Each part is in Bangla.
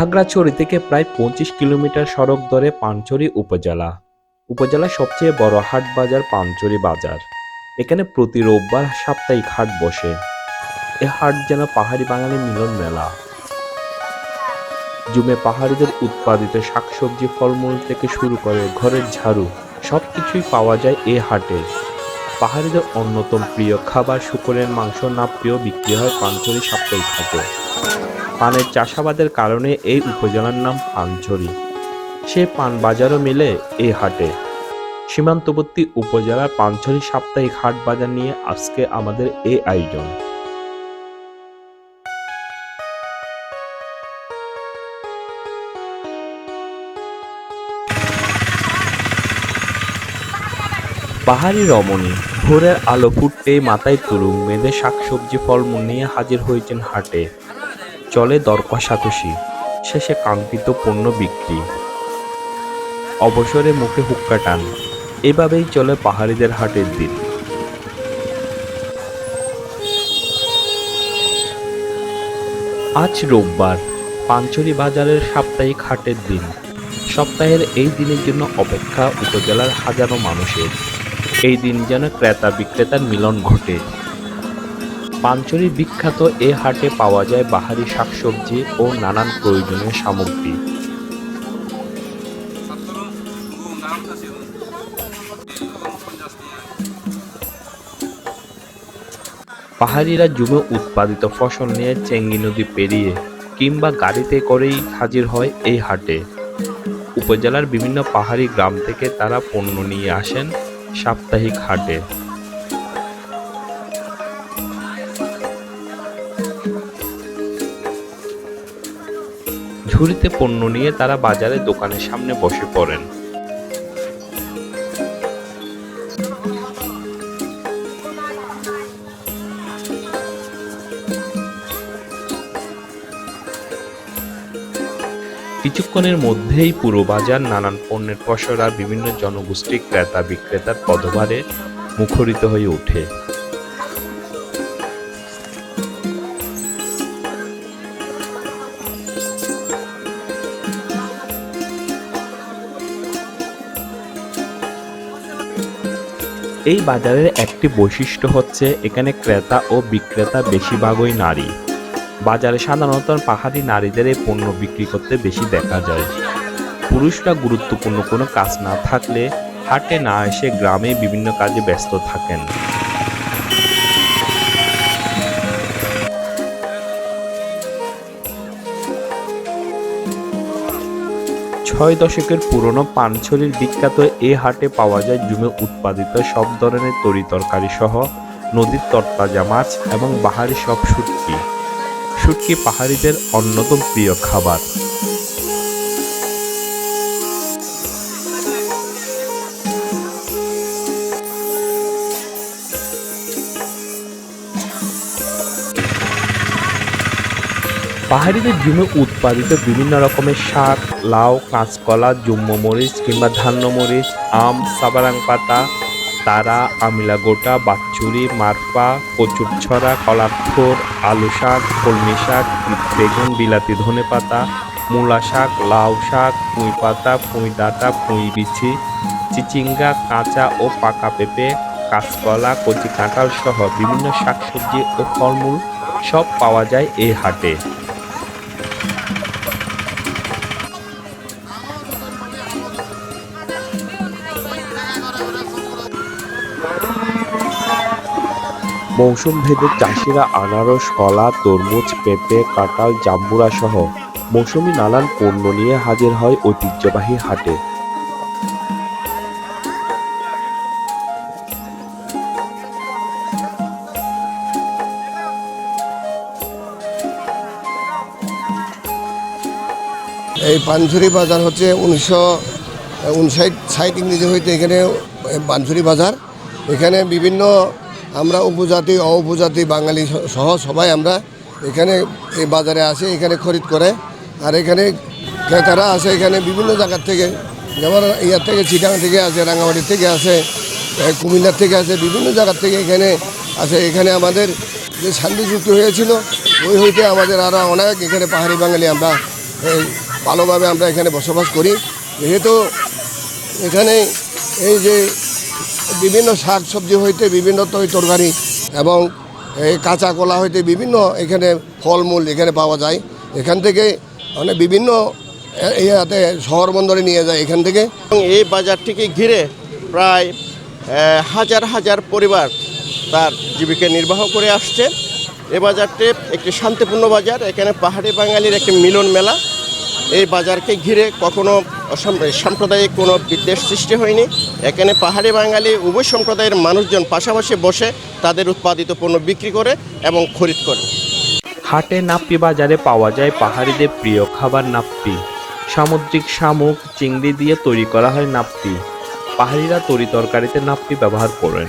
খাগড়াছড়ি থেকে প্রায় পঁচিশ কিলোমিটার সড়ক ধরে পানচরি উপজেলা। উপজেলার সবচেয়ে বড় হাট বাজার পানচরি বাজার। এখানে প্রতি রোববার সাপ্তাহিক হাট বসে। এ হাট যেন পাহাড়ি বাঙালি মিলন মেলা। জুমে পাহাড়িদের উৎপাদিত শাকসবজি, ফলমূল থেকে শুরু করে ঘরের ঝাড়ু, সবকিছুই পাওয়া যায় এ হাটে। পাহাড়িদের অন্যতম প্রিয় খাবার, শুকরের মাংস না প্রিয় বিক্রি হয় পানচরি সাপ্তাহিক হাটে। পানের চাষাবাদের কারণে এই উপজেলার নাম পানছড়ি সে পান বাজারও মিলে এই হাটে। সীমান্তবর্তী উপজেলার পানছড়ি সাপ্তাহিক হাট বাজার নিয়ে আজকে আমাদের এই আয়োজন। পাহাড়ি রমণী, ভোরের আলো ফুটতেই মাথায় তুলুম মেয়েদের শাকসবজি ফলমূল নিয়ে হাজির হয়েছেন হাটে। চলে দর কষাকষি শেষে কাঙ্ক্ষিত পণ্য বিক্রি। অবসরে মুখে হুক্কা টান। এভাবেই চলে পাহাড়িদের হাটের দিন। আজ রোববার, পাঞ্চরি বাজারের সাপ্তাহিক হাটের দিন। সপ্তাহের এই দিনের জন্য অপেক্ষা উপজেলার হাজারো মানুষের। এই দিন যেন ক্রেতা বিক্রেতার মিলন ঘটে। পাঞ্চরির বিখ্যাত এ হাটে পাওয়া যায় বাহারি শাকসবজি ও নানান প্রয়োজনীয় সামগ্রী। পাহাড়িরা জুমে উৎপাদিত ফসল নিয়ে চেঙ্গি নদী পেরিয়ে কিংবা গাড়িতে করেই হাজির হয় এই হাটে। উপজেলার বিভিন্ন পাহাড়ি গ্রাম থেকে তারা পণ্য নিয়ে আসেন সাপ্তাহিক হাটে। ঝুড়িতে পণ্য নিয়ে তারা বাজারে দোকানের সামনে বসে পড়েন। কিছুক্ষণের মধ্যেই পুরো বাজার নানান পণ্যের পসরা বিভিন্ন জনগোষ্ঠী ক্রেতা বিক্রেতার পদভারে মুখরিত হয়ে ওঠে। এই বাজারের একটি বৈশিষ্ট্য হচ্ছে এখানে ক্রেতা ও বিক্রেতা বেশিরভাগই নারী। বাজারে সাধারণত পাহাড়ি নারীদের এই পণ্য বিক্রি করতে বেশি দেখা যায়। পুরুষরা গুরুত্বপূর্ণ কোনো কাজ না থাকলে হাটে না এসে গ্রামে বিভিন্ন কাজে ব্যস্ত থাকেন। ছয় দশকের পুরনো পানছড়ির বিখ্যাত এ হাটে পাওয়া যায় জুমে উৎপাদিত সব ধরনের তরি তরকারি সহ নদীর তরতাজা মাছ এবং বাহারি সব শুটকি। শুটকি পাহাড়িদের অন্যতম প্রিয় খাবার। পাহাড়িদের জমি উৎপাদিত বিভিন্ন রকমের শাক, লাউ, কাঁচকলা, জুম্ম মরিচ কিংবা ধান্য মরিচ, আম, সাবারাং পাতা, তারা, আমিলা গোটা, বাচ্চুরি, মারপা, কচুর ছড়া, কলার আলু শাক, কলমি শাক, বেগুন, বিলাতি ধনে পাতা, মূলা শাক, লাউ শাক, পুঁই পাতা, পুঁই ডাঁটা, পুঁই বিছি চিচিঙ্গা, কাঁচা ও পাকা পেঁপে, কাঁচকলা, কচি কাঁঠাল সহ বিভিন্ন শাকসবজি ও ফলমূল সব পাওয়া যায় এই হাটে। মৌসুম ভেদে চাষিরা আনারস, কলা, তরমুজ, পেঁপে, কাঁঠাল, জাম্বুরা সহ মৌসুমি নানান পণ্য নিয়ে হাজির হয় ঐতিহ্যবাহী হাটে। এই পানঝুরি বাজার হচ্ছে উনিশশো উনষাট, ষাট ইংরেজি হইতে এখানে পানছড়ি বাজার। এখানে বিভিন্ন আমরা উপজাতি অ উপজাতি বাঙালি সহ সবাই আমরা এখানে এই বাজারে আসে, এখানে খরিদ করে। আর এখানে ক্রেতারা আসে, এখানে বিভিন্ন জায়গার থেকে, যেমন ইয়ার থেকে চিটাং থেকে আসে রাঙামাটি থেকে আসে কুমিল্লার থেকে আসে, বিভিন্ন জায়গার থেকে এখানে আসে। এখানে আমাদের যে শান্তি যুক্ত হয়েছিল, ওই হইতে আমাদের আরও অনেক এখানে পাহাড়ি বাঙালি আমরা এই ভালোভাবে আমরা এখানে বসবাস করি। যেহেতু এখানে এই যে বিভিন্ন শাক সবজি হইতে বিভিন্ন তৈ তরকারি এবং এই কাঁচা কলা হইতে বিভিন্ন এখানে ফলমূল এখানে পাওয়া যায়। এখান থেকে মানে বিভিন্ন ইয়াতে শহর বন্দরে নিয়ে যায় এখান থেকে। এই বাজারটিকে ঘিরে প্রায় হাজার হাজার পরিবার তার জীবিকা নির্বাহ করে আসছে। এ বাজারটি একটি শান্তিপূর্ণ বাজার। এখানে পাহাড়ি বাঙালির একটি মিলন মেলা। এই বাজারকে ঘিরে কখনো সাম্প্রদায়িক কোনো বিদ্বেষ সৃষ্টি হয়নি। এখানে পাহাড়ি বাঙালি উভয় সম্প্রদায়ের মানুষজন পাশাপাশি বসে তাদের উৎপাদিত পণ্য বিক্রি করে এবং খরিদ করে। হাটে নাপ্পি বাজারে পাওয়া যায় পাহাড়িদের প্রিয় খাবার নাপ্পি। সামুদ্রিক শামুক, চিংড়ি দিয়ে তৈরি করা হয় নাপ্পি। পাহাড়িরা তরি তরকারিতে নাপ্পি ব্যবহার করেন।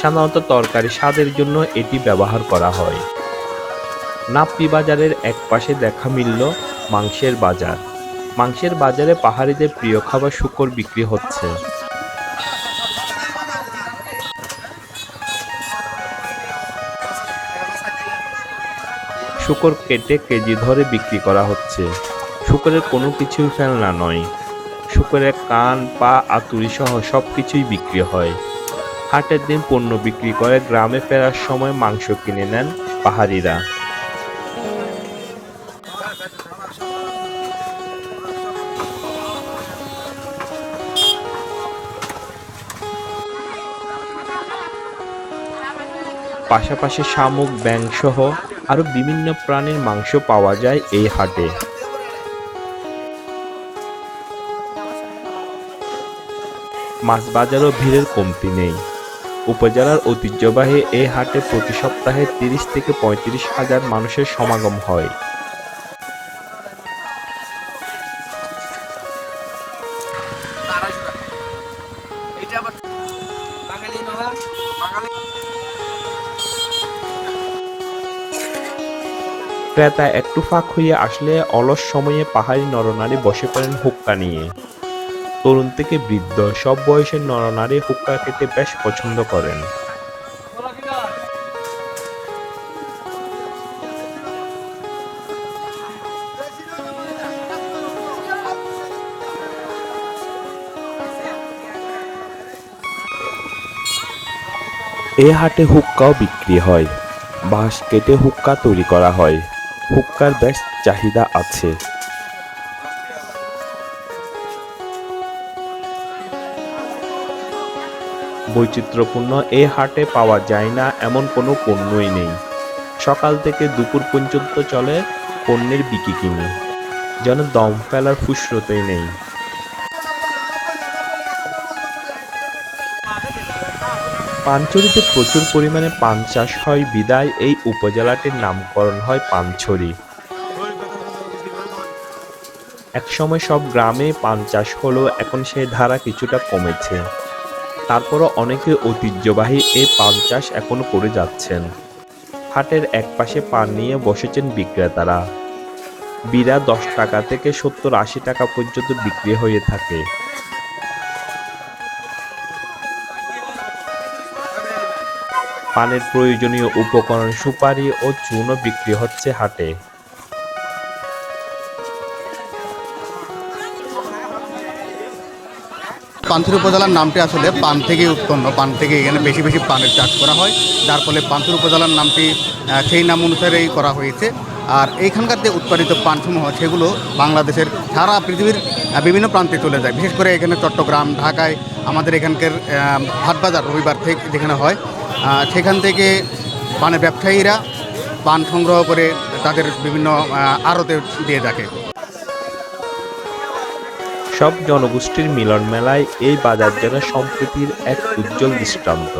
সাধারণত তরকারি স্বাদের জন্য এটি ব্যবহার করা হয়। নাপ্পি বাজারের এক পাশে দেখা মিলল মাংসের বাজার। মাংসের বাজারে পাহাড়িদের প্রিয় খাবার শুকর বিক্রি হচ্ছে। শুকর কেটে কেজি ধরে বিক্রি করা হচ্ছে। শুকরের কোনো কিছুই ফেলনা নয়। শুকরের কান, পা, আতুরি সহ সব কিছুই বিক্রি হয়। হাটের দিন পণ্য বিক্রি করে গ্রামে ফেরার সময় মাংস কিনে নেন পাহাড়িরা। পাশাপাশি শামুক ব্যাং সহ আরও বিভিন্ন প্রাণীর মাংস পাওয়া যায় এই হাটে। মাছ বাজারও ভিড়ের কমতি নেই। উপজেলার ঐতিহ্যবাহী এই হাটে প্রতি সপ্তাহে তিরিশ থেকে পঁয়ত্রিশ হাজার মানুষের সমাগম হয়। ক্রেতা একটু ফাঁক হইয়া আসলে অলস সময়ে পাহাড়ি নরনারী বসে পড়েন হুক্কা নিয়ে। তরুণ থেকে বৃদ্ধ সব বয়সের নরনারী হুক্কা খেতে বেশ পছন্দ করেন। এ হাটে হুক্কাও বিক্রি হয়। বাঁশ কেটে হুক্কা তৈরি করা হয়। হুক্কার বেশ চাহিদা আছে। বৈচিত্র্যপূর্ণ এ হাটে পাওয়া যায় না এমন কোনো পণ্যই নেই। সকাল থেকে দুপুর পর্যন্ত চলে পণ্যের বিকি কিনে। যেন দম ফেলার ফুসরতেই নেই। পানছড়িতে প্রচুর পরিমাণে পান চাষ হয়। বিদায়, এই উপজেলাটির নামকরণ হয় পানছড়ি। একসময় সব গ্রামে পান চাষ হলেও এখন সেই ধারা কিছুটা কমেছে। তারপরও অনেকে ঐতিহ্যবাহী এই পান চাষ এখনও করে যাচ্ছেন। হাটের একপাশে পান নিয়ে বসেছেন বিক্রেতারা। বিড়া দশ টাকা থেকে সত্তর আশি টাকা পর্যন্ত বিক্রি হয়ে থাকে। পানের প্রয়োজনীয় উপকরণ সুপারি ও চুনও বিক্রি হচ্ছে হাটে। পান্থুর উপজেলার নামটি আসলে পান থেকেই উৎপন্ন, পান থেকে এখানে বেশি বেশি পানের চাষ করা হয়। যার ফলে পান্থুর উপজেলার নামটি সেই নাম অনুসারেই করা হয়েছে। আর এইখানকার যে উৎপাদিত পানসমূহ, সেগুলো বাংলাদেশের সারা পৃথিবীর বিভিন্ন প্রান্তে চলে যায়। বিশেষ করে এখানে চট্টগ্রাম, ঢাকায়, আমাদের এখানকার হাটবাজার রবিবার থেকে যেখানে হয় সেখান থেকে পানের ব্যবসায়ীরা পান সংগ্রহ করে তাদের বিভিন্ন আড়তে দিয়ে থাকে। সব জনগোষ্ঠীর মিলন মেলায় এই বাজার যেন সম্প্রীতির এক উজ্জ্বল দৃষ্টান্ত।